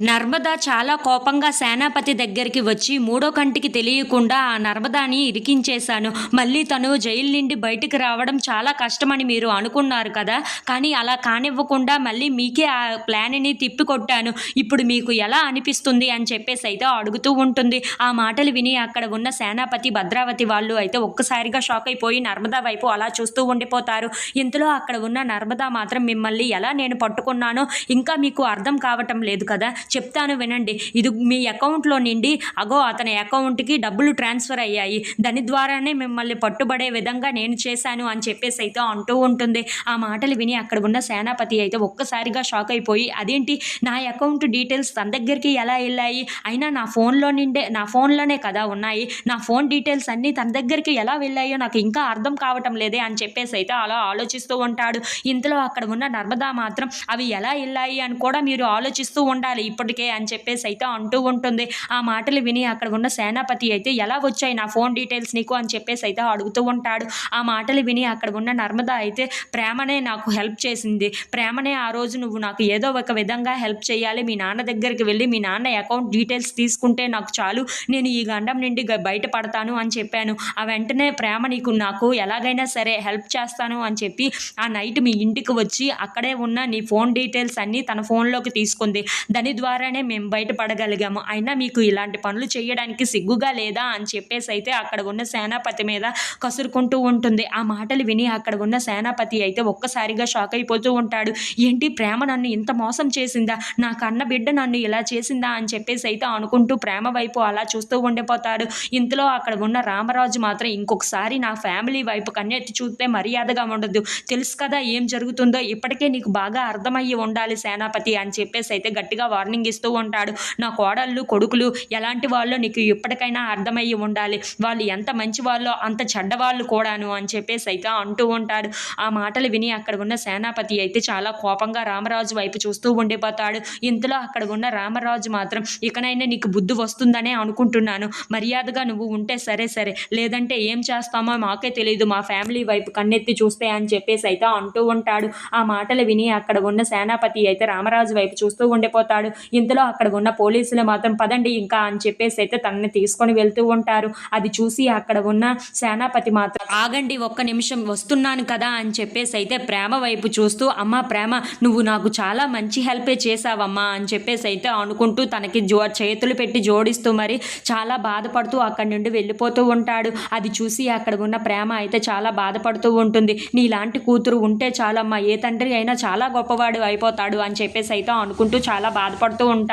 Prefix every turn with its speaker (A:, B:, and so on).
A: నర్మద చాలా కోపంగా సేనాపతి దగ్గరికి వచ్చి మూడో కంటికి తెలియకుండా ఆ నర్మదాని ఇరికించేశాను. మళ్ళీ తను జైలు నుండి బయటికి రావడం చాలా కష్టమని మీరు అనుకున్నారు కదా. కానీ అలా కానివ్వకుండా మళ్ళీ మీకే ఆ ప్లాన్ని తిప్పికొట్టాను. ఇప్పుడు మీకు ఎలా అనిపిస్తుంది అని చెప్పేసి అయితే అడుగుతూ ఉంటుంది. ఆ మాటలు విని అక్కడ ఉన్న సేనాపతి భద్రావతి వాళ్ళు అయితే ఒక్కసారిగా షాక్ అయిపోయి నర్మదా వైపు అలా చూస్తూ ఉండిపోతారు. ఇంతలో అక్కడ ఉన్న నర్మదా మాత్రం మిమ్మల్ని ఎలా నేను పట్టుకున్నానో ఇంకా మీకు అర్థం కావటం లేదు కదా. చెప్తాను వినండి. ఇది మీ అకౌంట్లో నుండి అగో అతని అకౌంట్కి డబ్బులు ట్రాన్స్ఫర్ అయ్యాయి. దాని ద్వారానే మిమ్మల్ని పట్టుబడే విధంగా నేను చేశాను అని చెప్పేసి అయితే అంటూ ఉంటుంది. ఆ మాటలు విని అక్కడ ఉన్న సేనాపతి అయితే ఒక్కసారిగా షాక్ అయిపోయి అదేంటి? నా అకౌంట్ డీటెయిల్స్ తన దగ్గరికి ఎలా వెళ్ళాయి? అయినా నా ఫోన్లో నిండే నా ఫోన్లోనే కదా ఉన్నాయి. నా ఫోన్ డీటెయిల్స్ అన్నీ తన దగ్గరికి ఎలా వెళ్ళాయో నాకు ఇంకా అర్థం కావటం లేదే అని చెప్పేసి అయితే అలా ఆలోచిస్తూ ఉంటాడు. ఇంతలో అక్కడ ఉన్న నర్మదా మాత్రం అవి ఎలా వెళ్ళాయి అని కూడా మీరు ఆలోచిస్తూ ఉండాలి. ఇప్పటికే అని చెప్పేసి అయితే అంటూ ఉంటుంది. ఆ మాటలు విని అక్కడ ఉన్న సేనాపతి అయితే ఎలా వచ్చాయి నా ఫోన్ డీటెయిల్స్ నీకు? అని చెప్పేసి అయితే అడుగుతూ ఉంటాడు. ఆ మాటలు విని అక్కడ ఉన్న నర్మద అయితే ప్రేమనే నాకు హెల్ప్ చేసింది. ప్రేమనే ఆ రోజు నువ్వు నాకు ఏదో ఒక విధంగా హెల్ప్ చేయాలి. మీ నాన్న దగ్గరికి వెళ్ళి మీ నాన్న అకౌంట్ డీటెయిల్స్ తీసుకుంటే నాకు చాలు. నేను ఈ గండం నుండి బయటపడతాను అని చెప్పాను. ఆ వెంటనే ప్రేమ నీకు నాకు ఎలాగైనా సరే హెల్ప్ చేస్తాను అని చెప్పి ఆ నైట్ మీ ఇంటికి వచ్చి అక్కడే ఉన్న నీ ఫోన్ డీటెయిల్స్ అన్నీ తన ఫోన్లోకి తీసుకుంది. దాని ద్వారానే మేము బయటపడగలిగాము. అయినా మీకు ఇలాంటి పనులు చేయడానికి సిగ్గుగా లేదా అని చెప్పేసి అయితే అక్కడ ఉన్న సేనాపతి మీద కసురుకుంటూ ఉంటుంది. ఆ మాటలు విని అక్కడ ఉన్న సేనాపతి అయితే ఒక్కసారిగా షాక్ అయిపోతూ ఉంటాడు. ఏంటి ప్రేమ నన్ను ఇంత మోసం చేసిందా? నా కన్న బిడ్డ నన్ను ఇలా చేసిందా అని చెప్పేసి అయితే అనుకుంటూ ప్రేమ వైపు అలా చూస్తూ ఉండిపోతాడు. ఇంతలో అక్కడ ఉన్న రామరాజు మాత్రం ఇంకొకసారి నా ఫ్యామిలీ వైపు కన్నెత్తి చూస్తే మర్యాదగా ఉండదు తెలుసు కదా ఏం జరుగుతుందో ఇప్పటికే నీకు బాగా అర్థమయ్యి ఉండాలి సేనాపతి అని చెప్పేసి అయితే గట్టిగా వార్నింగ్ ఇస్తూ ఉంటాడు. నా కోడళ్ళు కొడుకులు ఎలాంటి వాళ్ళో నీకు ఇప్పటికైనా అర్థమయ్యి ఉండాలి. వాళ్ళు ఎంత మంచి వాళ్ళో అంత చెడ్డవాళ్ళు కూడాను అని చెప్పేసి అయితే అంటూ ఉంటాడు. ఆ మాటలు విని అక్కడ ఉన్న సేనాపతి అయితే చాలా కోపంగా రామరాజు వైపు చూస్తూ ఉండిపోతాడు. ఇంతలో అక్కడ ఉన్న రామరాజు మాత్రం ఇకనైనా నీకు బుద్ధి వస్తుందనే అనుకుంటున్నాను. మర్యాదగా నువ్వు ఉంటే సరే సరే. లేదంటే ఏం చేస్తామో మాకే తెలియదు మా ఫ్యామిలీ వైపు కన్నెత్తి చూస్తే అని చెప్పేసి అయితే అంటూ ఉంటాడు. ఆ మాటలు విని అక్కడ ఉన్న సేనాపతి అయితే రామరాజు వైపు చూస్తూ ఉండిపోతాడు. ఇంతలో అక్కడ ఉన్న పోలీసులు మాత్రం పదండి ఇంకా అని చెప్పేసి అయితే తనని తీసుకొని వెళ్తూ ఉంటారు. అది చూసి అక్కడ ఉన్న సేనాపతి మాత్రం ఆగండి ఒక్క నిమిషం వస్తున్నాను కదా అని చెప్పేసి అయితే ప్రేమ వైపు చూస్తూ అమ్మ ప్రేమ నువ్వు నాకు చాలా మంచి హెల్పే చేసావమ్మా అని చెప్పేసి అయితే అనుకుంటూ తనకి జో చేతులు పెట్టి జోడిస్తూ మరి చాలా బాధపడుతూ అక్కడి నుండి వెళ్ళిపోతూ ఉంటాడు. అది చూసి అక్కడ ఉన్న ప్రేమ అయితే చాలా బాధపడుతూ ఉంటుంది. నీలాంటి కూతురు ఉంటే చాలమ్మా ఏ తండ్రి అయినా చాలా గొప్పవాడు అయిపోతాడు అని చెప్పేసి అయితే అనుకుంటూ చాలా బాధపడు బాధపడుతూ ఉంటాడు.